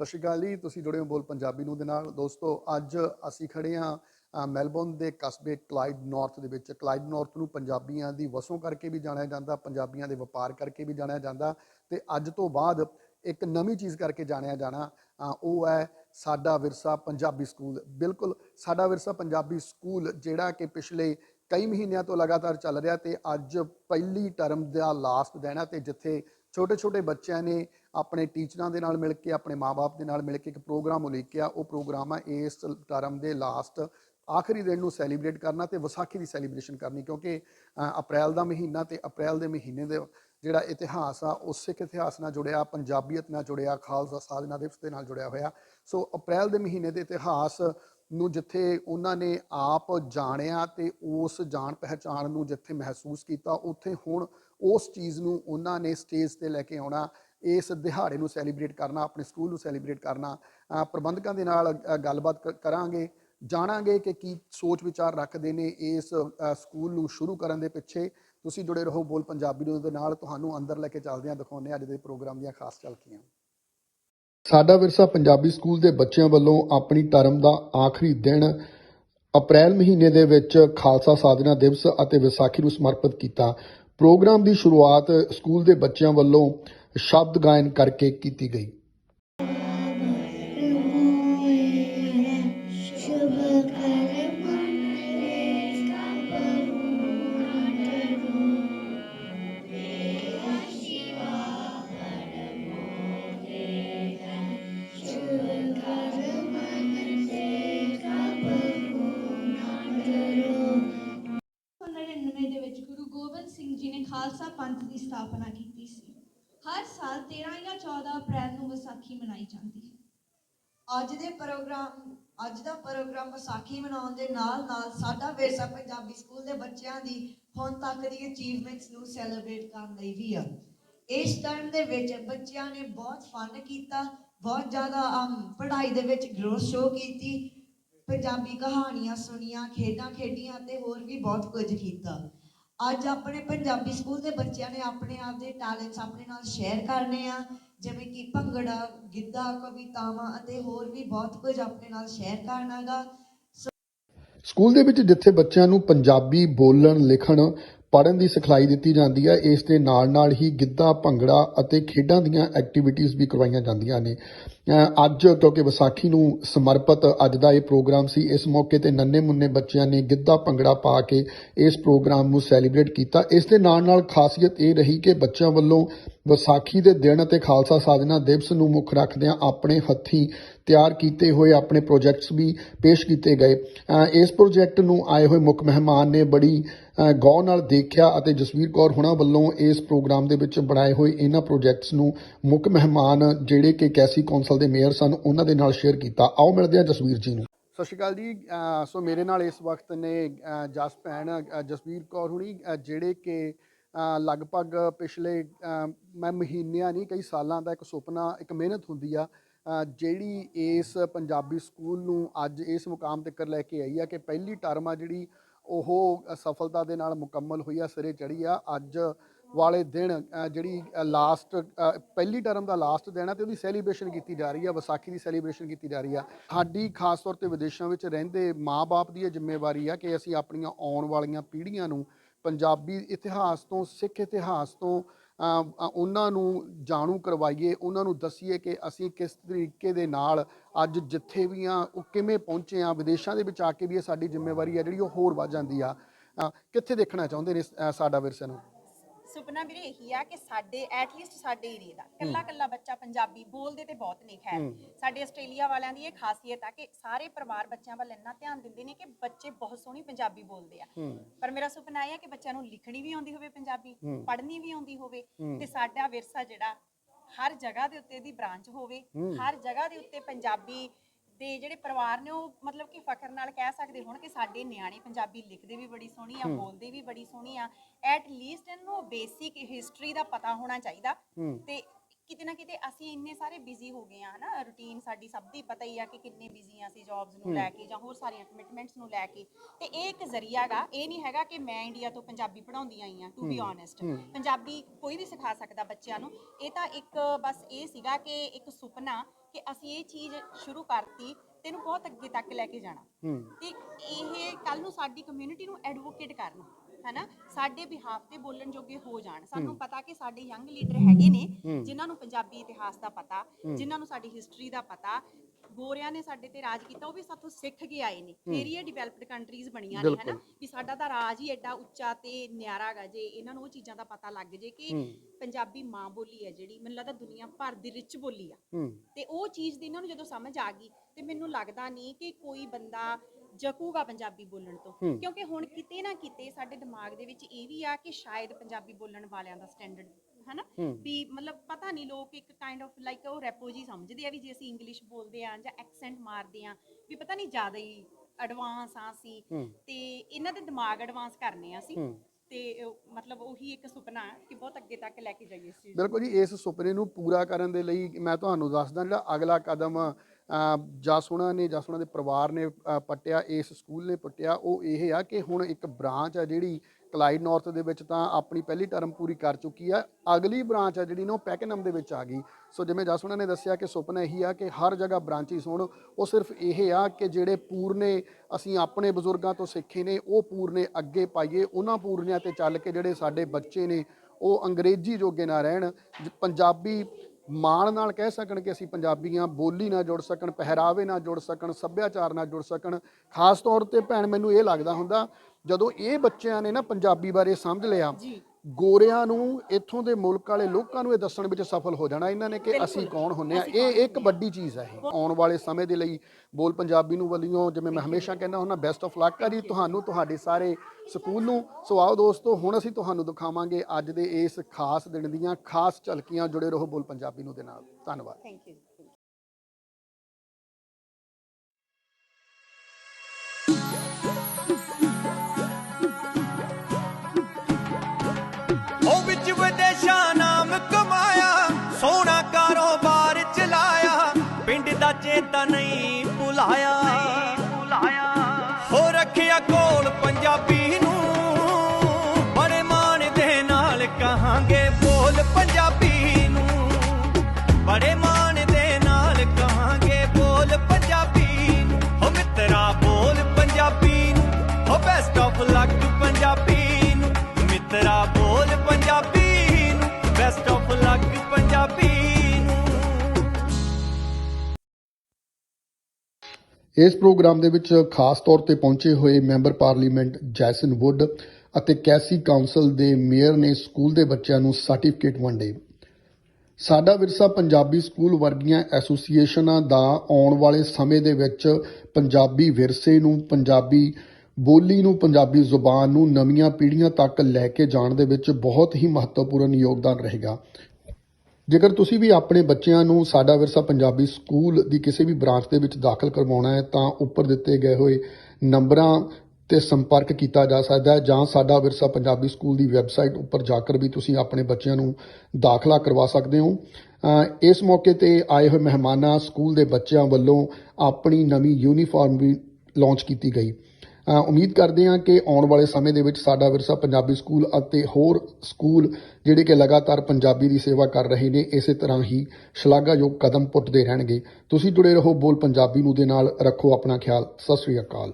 ਸਤਿ ਸ਼੍ਰੀ ਅਕਾਲ ਜੀ ਤੁਸੀਂ ਜੁੜੇ ਹੋ ਬੋਲ ਪੰਜਾਬੀ ਨੂੰ ਦੇ ਨਾਲ। ਦੋਸਤੋ ਅੱਜ ਅਸੀਂ ਖੜੇ ਹਾਂ ਅ, ਮੈਲਬੌਰਨ ਦੇ ਕਸਬੇ ਕਲਾਈਡ ਨਾਰਥ ਦੇ ਵਿੱਚ। ਕਲਾਈਡ ਨਾਰਥ ਨੂੰ ਪੰਜਾਬੀਆਂ ਦੀ ਵਸੋਂ ਕਰਕੇ ਵੀ ਜਾਣਿਆ ਜਾਂਦਾ ਪੰਜਾਬੀਆਂ ਦੇ ਵਪਾਰ ਕਰਕੇ ਵੀ ਜਾਣਿਆ ਜਾਂਦਾ ਤੇ ਅੱਜ ਤੋਂ ਬਾਅਦ ਇੱਕ ਨਵੀਂ ਚੀਜ਼ ਕਰਕੇ ਜਾਣਿਆ ਜਾਣਾ ਉਹ ਹੈ ਸਾਡਾ ਵਿਰਸਾ ਪੰਜਾਬੀ ਸਕੂਲ। ਬਿਲਕੁਲ ਸਾਡਾ ਵਿਰਸਾ ਪੰਜਾਬੀ ਸਕੂਲ ਜਿਹੜਾ ਕਿ ਪਿਛਲੇ ਕਈ ਮਹੀਨਿਆਂ ਤੋਂ ਲਗਾਤਾਰ ਚੱਲ ਰਿਹਾ ਤੇ ਅੱਜ ਪਹਿਲੀ ਟਰਮ ਦਾ ਲਾਸਟ ਦਿਨ ਹੈ ਤੇ ਜਿੱਥੇ ਛੋਟੇ ਛੋਟੇ ਬੱਚਿਆਂ ਨੇ ਆਪਣੇ ਟੀਚਰਾਂ ਦੇ ਨਾਲ ਮਿਲ ਕੇ, ਆਪਣੇ ਮਾਪੇ ਦੇ ਨਾਲ ਮਿਲ ਕੇ ਇੱਕ ਪ੍ਰੋਗਰਾਮ ਉਲੀਕਿਆ। ਉਹ ਪ੍ਰੋਗਰਾਮ ਆ ਇਸ ਟਰਮ ਦੇ ਲਾਸਟ ਆਖਰੀ ਦਿਨ ਨੂੰ ਸੈਲੀਬ੍ਰੇਟ ਕਰਨਾ ਤੇ ਵਿਸਾਖੀ ਦੀ ਸੈਲੀਬ੍ਰੇਸ਼ਨ ਕਰਨੀ ਕਿਉਂਕਿ ਅਪ੍ਰੈਲ ਦਾ ਮਹੀਨਾ ਤੇ ਅਪ੍ਰੈਲ ਦੇ ਮਹੀਨੇ ਦੇ ਜਿਹੜਾ ਇਤਿਹਾਸ ਆ, ਉਹ ਸਿੱਖ ਇਤਿਹਾਸ ਨਾਲ ਜੁੜਿਆ, ਪੰਜਾਬੀਅਤ ਨਾਲ ਜੁੜਿਆ, ਖਾਲਸਾ ਸਾਧਨਾ ਦਿਵਸ ਦੇ ਨਾਲ ਜੁੜਿਆ ਹੋਇਆ। ਸੋ ਅਪ੍ਰੈਲ ਦੇ ਮਹੀਨੇ ਦੇ ਇਤਿਹਾਸ ਨੂੰ ਜਿੱਥੇ ਉਹਨਾਂ ਨੇ ਆਪ ਜਾਣਿਆ ਤੇ ਉਸ ਜਾਣ ਪਹਿਚਾਣ ਨੂੰ ਜਿੱਥੇ ਮਹਿਸੂਸ ਕੀਤਾ, ਉੱਥੇ ਹੁਣ ਉਸ ਚੀਜ਼ ਨੂੰ ਉਹਨਾਂ ਨੇ ਸਟੇਜ ਤੇ ਲੈ ਕੇ ਆਉਣਾ। ਇਸ ਦਿਹਾੜੇ ਨੂੰ ਸੈਲੀਬ੍ਰੇਟ ਕਰਨਾ, ਆਪਣੇ ਸਕੂਲ ਨੂੰ ਸੈਲੀਬ੍ਰੇਟ ਕਰਨਾ ਪ੍ਰਬੰਧਕਾਂ ਦੇ ਨਾਲ ਗੱਲਬਾਤ ਕ- ਕਰਾਂਗੇ, ਜਾਣਾਂਗੇ ਕਿ ਕੀ ਸੋਚ ਵਿਚਾਰ ਰੱਖਦੇ ਨੇ ਇਸ ਸਕੂਲ ਨੂੰ ਸ਼ੁਰੂ ਕਰਨ ਦੇ ਪਿੱਛੇ। ਤੁਸੀਂ ਜੁੜੇ ਰਹੋ ਬੋਲ ਪੰਜਾਬੀ ਨੂੰ ਦੇ ਨਾਲ, ਤੁਹਾਨੂੰ ਅੰਦਰ ਲੈ ਕੇ ਚੱਲਦੇ ਹਾਂ ਦਿਖਾਉਂਦੇ ਹਾਂ ਅੱਜ ਦੇ ਪ੍ਰੋਗਰਾਮ ਦੀਆਂ ਖਾਸ ਝਲਕੀਆਂ। ਸਾਡਾ ਵਿਰਸਾ ਪੰਜਾਬੀ ਸਕੂਲ ਦੇ ਬੱਚਿਆਂ ਵੱਲੋਂ ਆਪਣੀ ਟਰਮ ਦਾ ਆਖਰੀ ਦਿਨ ਅਪ੍ਰੈਲ ਮਹੀਨੇ ਦੇ ਵਿੱਚ ਖਾਲਸਾ ਸਾਧਨਾ ਦਿਵਸ ਅਤੇ ਵਿਸਾਖੀ ਨੂੰ ਸਮਰਪਿਤ ਕੀਤਾ। ਪ੍ਰੋਗਰਾਮ ਦੀ ਸ਼ੁਰੂਆਤ ਸਕੂਲ ਦੇ ਬੱਚਿਆਂ ਵੱਲੋਂ ਸ਼ਬਦ ਗਾਇਨ ਕਰਕੇ ਕੀਤੀ ਗਈ। 13 ਜਾਂ 14 ਅਪ੍ਰੈਲ ਨੂੰ ਵਿਸਾਖੀ ਮਨਾਈ ਜਾਂਦੀ ਹੈ। ਅੱਜ ਦੇ ਪ੍ਰੋਗਰਾਮ, ਅੱਜ ਦਾ ਪ੍ਰੋਗਰਾਮ ਵਿਸਾਖੀ ਮਨਾਉਣ ਦੇ ਨਾਲ ਨਾਲ ਸਾਡਾ ਵਿਰਸਾ ਪੰਜਾਬੀ ਸਕੂਲ ਦੇ ਬੱਚਿਆਂ ਦੀ ਹੁਣ ਤੱਕ ਦੀ ਅਚੀਵਮੈਂਟਸ ਨੂੰ ਸੈਲੀਬ੍ਰੇਟ ਕਰਨ ਲਈ ਵੀ ਆ। ਇਸ ਟਾਈਮ ਦੇ ਵਿੱਚ ਬੱਚਿਆਂ ਨੇ ਬਹੁਤ ਫਨ ਕੀਤਾ, ਬਹੁਤ ਜ਼ਿਆਦਾ ਪੜ੍ਹਾਈ ਦੇ ਵਿੱਚ ਗਰੋਥ ਸ਼ੋ ਕੀਤੀ, ਪੰਜਾਬੀ ਕਹਾਣੀਆਂ ਸੁਣੀਆਂ, ਖੇਡਾਂ ਖੇਡੀਆਂ ਤੇ ਹੋਰ ਵੀ ਬਹੁਤ ਕੁਝ ਕੀਤਾ। ਅੱਜ ਆਪਣੇ ਪੰਜਾਬੀ ਸਕੂਲ ਦੇ ਬੱਚਿਆਂ ਨੇ ਆਪਣੇ ਆਪ ਦੇ ਟੈਲੈਂਟਸ ਆਪਣੇ ਨਾਲ ਸ਼ੇਅਰ ਕਰਨੇ ਆ, ਜਿਵੇਂ ਕਿ ਭੰਗੜਾ, ਗਿੱਧਾ, ਕਵਿਤਾਵਾਂ ਅਤੇ ਹੋਰ ਵੀ ਬਹੁਤ ਕੁਝ ਆਪਣੇ ਨਾਲ ਸ਼ੇਅਰ ਕਰਨਾਗਾ ਸਕੂਲ ਦੇ ਵਿੱਚ ਜਿੱਥੇ ਬੱਚਿਆਂ ਨੂੰ ਪੰਜਾਬੀ ਬੋਲਣ, ਲਿਖਣ, ਪੜ੍ਹਨ ਦੀ ਸਿਖਲਾਈ ਦਿੱਤੀ ਜਾਂਦੀ ਹੈ, ਇਸ ਦੇ ਨਾਲ ਨਾਲ ਹੀ ਗਿੱਧਾ, ਭੰਗੜਾ ਅਤੇ ਖੇਡਾਂ ਦੀਆਂ ਐਕਟੀਵਿਟੀਜ਼ ਵੀ ਕਰਵਾਈਆਂ ਜਾਂਦੀਆਂ ਨੇ। ਅਹ ਅੱਜ ਕਿਉਂਕਿ ਵਿਸਾਖੀ ਨੂੰ ਸਮਰਪਿਤ ਅੱਜ ਦਾ ਇਹ ਪ੍ਰੋਗਰਾਮ ਸੀ। ਇਸ ਮੌਕੇ ਤੇ ਨੰਨੇ ਮੁੰਨੇ ਬੱਚਿਆਂ ਨੇ ਗਿੱਧਾ ਭੰਗੜਾ ਪਾ ਕੇ ਇਸ ਪ੍ਰੋਗਰਾਮ ਨੂੰ ਸੈਲੀਬ੍ਰੇਟ ਕੀਤਾ। ਇਸ ਦੇ ਨਾਲ ਨਾਲ ਖਾਸੀਅਤ ਇਹ ਰਹੀ ਕਿ ਬੱਚਿਆਂ ਵੱਲੋਂ ਵਿਸਾਖੀ ਦੇ ਦਿਨ ਅਤੇ ਖਾਲਸਾ ਸਾਜਨਾ ਦਿਵਸ ਨੂੰ ਮੁੱਖ ਰੱਖਦਿਆਂ ਆਪਣੇ ਹੱਥੀਂ ਤਿਆਰ ਕੀਤੇ ਹੋਏ ਆਪਣੇ ਪ੍ਰੋਜੈਕਟਸ ਵੀ ਪੇਸ਼ ਕੀਤੇ ਗਏ। ਇਸ ਪ੍ਰੋਜੈਕਟ ਨੂੰ ਆਏ ਹੋਏ ਮੁੱਖ ਮਹਿਮਾਨ ਨੇ ਬੜੀ, ਅਹ ਗੌਰ ਨਾਲ ਦੇਖਿਆ ਅਤੇ ਜਸਵੀਰ ਕੌਰ ਹੁਣਾਂ ਵੱਲੋਂ ਇਸ ਪ੍ਰੋਗਰਾਮ ਦੇ ਵਿੱਚ ਬਣਾਏ ਹੋਏ ਇਹਨਾਂ ਪ੍ਰੋਜੈਕਟਸ ਨੂੰ ਮੁੱਖ ਮਹਿਮਾਨ ਜਿਹੜੇ ਕਿ ਕੈਸੀ ਕੌਂਸਲ ਦੇ ਮੇਅਰ ਸਨ, ਉਹਨਾਂ ਦੇ ਨਾਲ ਸ਼ੇਅਰ ਕੀਤਾ। ਆਓ ਮਿਲਦੇ ਹਾਂ ਜਸਵੀਰ ਜੀ ਨੂੰ। ਸਤਿ ਸ਼੍ਰੀ ਅਕਾਲ ਜੀ। ਸੋ ਮੇਰੇ ਨਾਲ ਇਸ ਵਕਤ ਨੇ ਜਸ ਭੈਣ ਜਸਵੀਰ ਕੌਰ ਹੁਣੀ ਜਿਹੜੇ ਕਿ ਲਗਭਗ ਪਿਛਲੇ ਮੈਂ ਮਹੀਨਿਆਂ ਨਹੀਂ, ਕਈ ਸਾਲਾਂ ਦਾ ਇੱਕ ਸੁਪਨਾ, ਇੱਕ ਮਿਹਨਤ ਹੁੰਦੀ ਆ ਜਿਹੜੀ ਇਸ ਪੰਜਾਬੀ ਸਕੂਲ ਨੂੰ ਅੱਜ ਇਸ ਮੁਕਾਮ ਤੱਕ ਲੈ ਕੇ ਆਈ ਆ ਕਿ ਪਹਿਲੀ ਟਰਮ ਆ ਜਿਹੜੀ ਉਹ ਸਫਲਤਾ ਦੇ ਨਾਲ ਮੁਕੰਮਲ ਹੋਈ ਆ, ਸਿਰੇ ਚੜੀ ਆ। ਅੱਜ ਵਾਲੇ ਦਿਨ ਜਿਹੜੀ ਲਾਸਟ ਪਹਿਲੀ ਟਰਮ ਦਾ ਲਾਸਟ ਦਿਨ ਆ ਤੇ ਉਹਦੀ ਸੈਲੀਬ੍ਰੇਸ਼ਨ ਕੀਤੀ ਜਾ ਰਹੀ ਆ, ਵਿਸਾਖੀ ਦੀ ਸੈਲੀਬ੍ਰੇਸ਼ਨ ਕੀਤੀ ਜਾ ਰਹੀ ਆ। ਸਾਡੀ ਖਾਸ ਤੌਰ ਤੇ ਵਿਦੇਸ਼ਾਂ ਵਿੱਚ ਰਹਿੰਦੇ ਮਾਪੇ ਦੀ ਇਹ ਜ਼ਿੰਮੇਵਾਰੀ ਆ ਕਿ ਅਸੀਂ ਆਪਣੀਆਂ ਆਉਣ ਵਾਲੀਆਂ ਪੀੜ੍ਹੀਆਂ ਨੂੰ ਪੰਜਾਬੀ ਇਤਿਹਾਸ ਤੋਂ, ਸਿੱਖ ਇਤਿਹਾਸ ਤੋਂ ਉਹਨਾਂ ਨੂੰ ਜਾਣੂ ਕਰਵਾਈਏ, ਉਹਨਾਂ ਨੂੰ ਦੱਸੀਏ ਕਿ ਅਸੀਂ ਕਿਸ ਤਰੀਕੇ ਦੇ ਨਾਲ ਅੱਜ ਜਿੱਥੇ ਵੀ ਆ, ਉਹ ਕਿਵੇਂ ਪਹੁੰਚੇ ਆ, ਵਿਦੇਸ਼ਾਂ ਦੇ ਵਿੱਚ ਆ ਕੇ ਵੀ ਇਹ ਸਾਡੀ ਜ਼ਿੰਮੇਵਾਰੀ ਆ ਜਿਹੜੀ ਉਹ ਹੋਰ ਵੱਧ ਜਾਂਦੀ ਆ। ਕਿੱਥੇ ਦੇਖਣਾ ਚਾਹੁੰਦੇ ਨੇ ਸਾਡਾ ਵਿਰਸੇ ਨੂੰ? ਸੁਪਨਾ ਵੀਰੇ ਇਹੀ ਆ ਕਿ ਸਾਡੇ ਐਟਲੀਸਟ ਸਾਡੇ ਏਰੀਏ ਦਾ ਕੱਲਾ ਕੱਲਾ ਬੱਚਾ ਪੰਜਾਬੀ ਬੋਲਦੇ ਤੇ ਬਹੁਤ ਨੇ ਖੈਰ। ਸਾਡੇ ਆਸਟ੍ਰੇਲੀਆ ਵਾਲਿਆਂ ਦੀ ਇਹ ਖਾਸੀਅਤ ਆ ਕਿ ਸਾਰੇ ਪਰਿਵਾਰ ਬੱਚਿਆਂ ਵੱਲ ਇੰਨਾ ਧਿਆਨ ਦਿੰਦੇ ਨੇ ਕਿ ਬੱਚੇ ਬਹੁਤ ਸੋਹਣੀ ਪੰਜਾਬੀ ਬੋਲਦੇ ਆ। ਪਰ ਮੇਰਾ ਸੁਪਨਾ ਇਹ ਆ ਕਿ ਬੱਚਿਆਂ ਨੂੰ ਲਿਖਣੀ ਵੀ ਆਉਂਦੀ ਹੋਵੇ ਪੰਜਾਬੀ ਪੜ੍ਹਨੀ ਵੀ ਆਉਂਦੀ ਹੋਵੇ ਤੇ ਸਾਡਾ ਵਿਰਸਾ ਜਿਹੜਾ ਹਰ ਜਗ੍ਹਾ ਦੇ ਉੱਤੇ ਦੀ ਬ੍ਰਾਂਚ ਹੋਵੇ ਹਰ ਜਗ੍ਹਾ ਦੇ ਉੱਤੇ ਪੰਜਾਬੀ ਦੇ ਜਿਹੜੇ ਪਰਿਵਾਰ ਨੇ ਉਹ ਮਤਲਬ ਕਿ ਫਖਰ ਨਾਲ ਕਹਿ ਸਕਦੇ ਹੋਣ ਕਿ ਸਾਡੇ ਨਿਆਣੇ ਪੰਜਾਬੀ ਲਿਖਦੇ ਵੀ ਬੜੀ ਸੋਹਣੀ ਆ ਬੋਲਦੇ ਵੀ ਬੜੀ ਸੋਹਣੀ ਆ। ਐਟ ਲੀਸਟ ਇਹਨੂੰ ਬੇਸਿਕ ਹਿਸਟਰੀ ਦਾ ਪਤਾ ਹੋਣਾ ਚਾਹੀਦਾ। ਤੇ ਕਿਤੇ ਨਾ ਕਿਤੇ ਅਸੀਂ ਇੰਨੇ ਸਾਰੇ ਬਿਜ਼ੀ ਹੋ ਗਏ ਆ ਹਨਾ? ਰੂਟੀਨ ਸਾਡੀ ਸਭ ਦੀ ਪਤਾ ਹੀ ਆ ਕਿ ਕਿੰਨੇ ਬਿਜ਼ੀ ਆ ਅਸੀਂ ਜੌਬਸ ਨੂੰ ਲੈ ਕੇ ਜਾਂ ਹੋਰ ਸਾਰੀਆਂ ਕਮਿਟਮੈਂਟਸ ਨੂੰ ਲੈ ਕੇ। ਤੇ ਇਹ ਇੱਕ ਜ਼ਰੀਆ ਗਾ ਇਹ ਨਹੀਂ ਹੈਗਾ ਕਿ ਮੈਂ ਇੰਡੀਆ ਤੋਂ ਪੰਜਾਬੀ ਪੜਾਉਂਦੀ ਆਈ ਆ ਟੂ ਬੀ ਓਨੈਸਟ ਪੰਜਾਬੀ ਕੋਈ ਵੀ ਸਿਖਾ ਸਕਦਾ ਬੱਚਿਆਂ ਨੂੰ। ਇਹ ਤਾਂ ਇੱਕ ਬਸ ਇਹ ਸੀਗਾ ਕਿ ਇੱਕ ਸੁਪਨਾ ਕਿ ਅਸੀਂ ਇਹ ਚੀਜ਼ ਸ਼ੁਰੂ ਕਰਤੀ ਤੇ ਇਹਨੂੰ ਬਹੁਤ ਅੱਗੇ ਤੱਕ ਲੈ ਕੇ ਜਾਣਾ। ਹੂੰ। ਤੇ ਇਹ ਕੱਲ ਨੂੰ ਸਾਡੀ ਕਮਿਊਨਿਟੀ ਨੂੰ ਐਡਵੋਕੇਟ ਕਰਨ ਹੈਨਾ? ਸਾਡੇ ਬਿਹਾਫ ਤੇ ਬੋਲਣ ਜੋਗੇ ਹੋ ਜਾਣ। ਸਾਨੂੰ ਪਤਾ ਕਿ ਸਾਡੇ ਯੰਗ ਲੀਡਰ ਹੈਗੇ ਨੇ ਜਿਨ੍ਹਾਂ ਨੂੰ ਪੰਜਾਬੀ ਇਤਿਹਾਸ ਦਾ ਪਤਾ ਜਿਨ੍ਹਾਂ ਨੂੰ ਸਾਡੀ ਹਿਸਟਰੀ ਦਾ ਪਤਾ ਗੋਰਿਆਂ ਨੇ ਸਾਡੇ ਤੇ ਰਾਜ ਕੀਤਾ ਉਹ ਵੀ ਸਾਥੋਂ ਸਿੱਖ ਕੇ ਆਏ ਨੇ। ਫੇਰ ਹੀ। ਇਹ ਡਿਵੈਲਪਡ ਕੰਟਰੀਜ਼ ਬਣੀਆਂ ਨੇ ਹੈਨਾ? ਵੀ ਸਾਡਾ ਤਾਂ ਰਾਜ ਹੀ ਐਡਾ ਉੱਚਾ ਤੇ ਨਿਆਰਾ ਗਾ ਜੇ ਇਹਨਾਂ ਨੂੰ ਉਹ ਚੀਜ਼ਾਂ ਦਾ ਪਤਾ ਲੱਗ ਜੇ ਕਿ ਪੰਜਾਬੀ ਮਾਂ ਬੋਲੀ ਹੈ ਜਿਹੜੀ ਮੈਨੂੰ ਲੱਗਦਾ ਦੁਨੀਆ ਭਰ ਦੀ ਰਿਚ ਬੋਲੀ ਆ। ਤੇ ਉਹ ਚੀਜ਼ ਦੀ ਇਹਨਾਂ ਨੂੰ ਜਦੋਂ ਸਮਝ ਆ ਗਈ ਤੇ ਮੈਨੂੰ ਲੱਗਦਾ ਨਹੀਂ ਕਿ ਕੋਈ ਬੰਦਾ ਜਕੂਗਾ ਪੰਜਾਬੀ ਬੋਲਣ ਤੋਂ। ਕਿਉਂਕਿ ਹੁਣ ਕਿਤੇ ਨਾ ਕਿਤੇ ਸਾਡੇ ਦਿਮਾਗ ਦੇ ਵਿੱਚ ਇਹ ਵੀ ਆ ਕਿ ਸ਼ਾਇਦ ਪੰਜਾਬੀ ਬੋਲਣ ਵਾਲਿਆਂ ਦਾ ਸਟੈਂਡਰਡ ਹਨਾ? ਵੀ ਮਤਲਬ ਪਤਾ ਨਹੀਂ ਲੋਕ ਇੱਕ ਕਾਈਂਡ ਆਫ ਲਾਈਕ ਉਹ ਰੈਪੋ ਜੀ ਸਮਝਦੇ ਆ ਵੀ ਜੇ ਅਸੀਂ ਇੰਗਲਿਸ਼ ਬੋਲਦੇ ਆ ਜਾਂ ਐਕਸੈਂਟ ਮਾਰਦੇ ਆ ਵੀ ਪਤਾ ਨਹੀਂ ਜ਼ਿਆਦਾ ਹੀ ਐਡਵਾਂਸ ਆ ਅਸੀਂ ਤੇ ਇਹਨਾਂ ਦੇ ਦਿਮਾਗ ਐਡਵਾਂਸ ਕਰਨੇ ਆ ਅਸੀਂ ਤੇ ਮਤਲਬ ਉਹੀ ਇੱਕ ਸੁਪਨਾ ਕਿ ਬਹੁਤ ਅੱਗੇ ਤੱਕ ਲੈ ਕੇ ਜਾਈਏ ਇਸ ਚੀਜ਼। ਬਿਲਕੁਲ ਜੀ ਇਸ ਸੁਪਨੇ ਨੂੰ ਪੂਰਾ ਕਰਨ ਦੇ ਲਈ ਮੈਂ ਤੁਹਾਨੂੰ ਦੱਸਦਾ ਜਿਹੜਾ ਅਗਲਾ ਕਦਮ ਜਾਸੂਣਾ ਨੇ ਜਾਸੂਣਾ ਦੇ ਪਰਿਵਾਰ ਨੇ ਪੱਟਿਆ ਇਸ ਸਕੂਲ ਨੇ ਪੱਟਿਆ ਉਹ ਇਹ ਆ ਕਿ ਹੁਣ ਇੱਕ ਬ੍ਰਾਂਚ ਆ ਜਿਹੜੀ ਕਲਾਈਡ ਨਾਰਥ ਦੇ ਵਿੱਚ ਤਾਂ ਆਪਣੀ ਪਹਿਲੀ ਟਰਮ ਪੂਰੀ ਕਰ ਚੁੱਕੀ ਆ। ਅਗਲੀ ਬ੍ਰਾਂਚ ਆ ਜਿਹੜੀ ਨਾ ਉਹ ਪੈਕਨਮ ਦੇ ਵਿੱਚ ਆ ਗਈ। ਸੋ ਜਿਵੇਂ ਜਸ ਉਹਨਾਂ ਨੇ ਦੱਸਿਆ ਕਿ ਸੁਪਨਾ ਇਹੀ ਆ ਕਿ ਹਰ ਜਗ੍ਹਾ ਬ੍ਰਾਂਚਿਸ ਹੋਣ, ਉਹ ਸਿਰਫ ਇਹ ਆ ਕਿ ਜਿਹੜੇ ਪੂਰਨੇ ਅਸੀਂ ਆਪਣੇ ਬਜ਼ੁਰਗਾਂ ਤੋਂ ਸਿੱਖੇ ਨੇ, ਉਹ ਪੂਰਨੇ ਅੱਗੇ ਪਾਈਏ, ਉਹਨਾਂ ਪੂਰਨਿਆਂ ਤੇ ਚੱਲ ਕੇ ਜਿਹੜੇ ਸਾਡੇ ਬੱਚੇ ਨੇ, ਉਹ ਅੰਗਰੇਜ਼ੀ ਜੋਗੇ ਨਾ ਰਹਿਣ, ਜ- ਪੰਜਾਬੀ ਮਾਣ ਨਾਲ ਕਹਿ ਸਕਣ ਕਿ ਅਸੀਂ ਪੰਜਾਬੀਆਂ ਬੋਲੀ ਨਾਲ ਜੁੜ ਸਕਣ, ਪਹਿਰਾਵੇ ਨਾਲ ਜੁੜ ਸਕਣ, ਸੱਭਿਆਚਾਰ ਨਾਲ ਜੁੜ ਸਕਣ। ਖਾਸ ਤੌਰ ਤੇ ਭੈਣ, ਮੈਨੂੰ ਇਹ ਲੱਗਦਾ ਹੁੰਦਾ, ਜਦੋਂ ਇਹ ਬੱਚਿਆਂ ਨੇ ਨਾ ਪੰਜਾਬੀ ਬਾਰੇ ਸਮਝ ਲਿਆ ਗੋਰਿਆਂ ਨੂੰ ਇੱਥੋਂ ਦੇ ਮੁਲਕ ਵਾਲੇ ਲੋਕਾਂ ਨੂੰ ਇਹ ਦੱਸਣ ਵਿੱਚ ਸਫਲ ਹੋ ਜਾਣਾ ਇਹਨਾਂ ਨੇ ਕਿ ਅਸੀਂ ਕੌਣ ਹੁੰਨੇ ਆ ਇਹ ਇੱਕ ਵੱਡੀ ਚੀਜ਼ ਹੈ ਇਹ। ਆਉਣ ਵਾਲੇ ਸਮੇਂ ਦੇ ਲਈ ਬੋਲ ਪੰਜਾਬੀ ਨੂੰ ਵੱਲੋਂ ਜਿਵੇਂ ਮੈਂ ਹਮੇਸ਼ਾ ਕਹਿੰਦਾ ਹੁੰਦਾ ਬੈਸਟ ਆਫ ਲੱਕ ਆ ਜੀ। ਤੁਹਾਨੂੰ ਤੁਹਾਡੇ ਸਾਰੇ ਸਕੂਲ ਨੂੰ। ਸੋ ਆਓ ਦੋਸਤੋ ਹੁਣ ਅਸੀਂ ਤੁਹਾਨੂੰ ਦਿਖਾਵਾਂਗੇ ਅੱਜ ਦੇ ਇਸ ਖਾਸ ਦਿਨ ਦੀਆਂ ਖਾਸ ਝਲਕੀਆਂ। ਜੁੜੇ ਰਹੋ ਬੋਲ ਪੰਜਾਬੀ ਨੂੰ ਦੇ ਨਾਲ। ਧੰਨਵਾਦ। ਥੈਂਕ ਯੂ ਦਾ ਚੇਤਾ ਨਹੀਂ ਭੁਲਾਇਆ। ਹੋ ਰੱਖਿਆ ਕੋਲ ਪੰਜਾਬੀ ਇਸ ਪ੍ਰੋਗਰਾਮ ਦੇ ਵਿੱਚ ਖਾਸ ਤੌਰ ਤੇ ਪਹੁੰਚੇ ਹੋਏ ਮੈਂਬਰ ਪਾਰਲੀਮੈਂਟ ਜੈਸਨ ਵੁੱਡ ਅਤੇ ਕੈਸੀ ਕਾਉਂਸਲ ਦੇ ਮੇਅਰ ਨੇ ਸਕੂਲ ਦੇ ਬੱਚਿਆਂ ਨੂੰ ਸਰਟੀਫਿਕੇਟ ਵੰਡੇ। ਸਾਡਾ ਵਿਰਸਾ ਪੰਜਾਬੀ ਸਕੂਲ ਵਰਗੀਆਂ ਐਸੋਸੀਏਸ਼ਨਾਂ ਦਾ ਆਉਣ ਵਾਲੇ ਸਮੇਂ ਦੇ ਵਿੱਚ ਪੰਜਾਬੀ ਵਿਰਸੇ ਨੂੰ, ਪੰਜਾਬੀ ਬੋਲੀ ਨੂੰ, ਪੰਜਾਬੀ ਜ਼ੁਬਾਨ ਨੂੰ ਨਵੀਆਂ ਪੀੜ੍ਹੀਆਂ ਤੱਕ ਲੈ ਕੇ ਜਾਣ ਦੇ ਵਿੱਚ ਬਹੁਤ ਹੀ ਮਹੱਤਵਪੂਰਨ ਯੋਗਦਾਨ ਰਹੇਗਾ। ਜੇਕਰ ਤੁਸੀਂ ਵੀ ਆਪਣੇ ਬੱਚਿਆਂ ਨੂੰ ਸਾਡਾ ਵਿਰਸਾ ਪੰਜਾਬੀ ਸਕੂਲ ਦੀ ਕਿਸੇ ਵੀ ਬ੍ਰਾਂਚ ਦੇ ਵਿੱਚ ਦਾਖਲ ਕਰਵਾਉਣਾ ਹੈ, ਤਾਂ ਉੱਪਰ ਦਿੱਤੇ ਗਏ ਹੋਏ ਨੰਬਰਾਂ ਤੇ ਸੰਪਰਕ ਕੀਤਾ ਜਾ ਸਕਦਾ ਹੈ ਜਾਂ ਸਾਡਾ ਵਿਰਸਾ ਪੰਜਾਬੀ ਸਕੂਲ ਦੀ ਵੈਬਸਾਈਟ ਉੱਪਰ ਜਾ ਕੇ ਵੀ ਤੁਸੀਂ ਆਪਣੇ ਬੱਚਿਆਂ ਨੂੰ ਦਾਖਲਾ ਕਰਵਾ ਸਕਦੇ ਹੋ। ਇਸ ਮੌਕੇ ਤੇ ਆਏ ਹੋਏ ਮਹਿਮਾਨਾਂ ਸਕੂਲ ਦੇ ਬੱਚਿਆਂ ਵੱਲੋਂ ਆਪਣੀ ਨਵੀਂ ਯੂਨੀਫਾਰਮ ਵੀ ਲਾਂਚ ਕੀਤੀ ਗਈ। ਉਮੀਦ ਕਰਦੇ ਹਾਂ ਕਿ ਆਉਣ ਵਾਲੇ ਸਮੇਂ ਦੇ ਵਿੱਚ ਸਾਡਾ ਵਿਰਸਾ ਪੰਜਾਬੀ ਸਕੂਲ ਅਤੇ ਹੋਰ ਸਕੂਲ ਜਿਹੜੇ ਕਿ ਲਗਾਤਾਰ ਪੰਜਾਬੀ ਦੀ ਸੇਵਾ ਕਰ ਰਹੇ ਨੇ, ਇਸੇ ਤਰ੍ਹਾਂ ਹੀ ਸ਼ਲਾਘਾਯੋਗ ਕਦਮ ਪੁੱਟਦੇ ਰਹਿਣਗੇ। ਤੁਸੀਂ ਜੁੜੇ ਰਹੋ ਬੋਲ ਪੰਜਾਬੀ ਨੂੰ ਦੇ ਨਾਲ, ਰੱਖੋ ਆਪਣਾ ਖਿਆਲ। ਸਤਿ ਸ੍ਰੀ ਅਕਾਲ।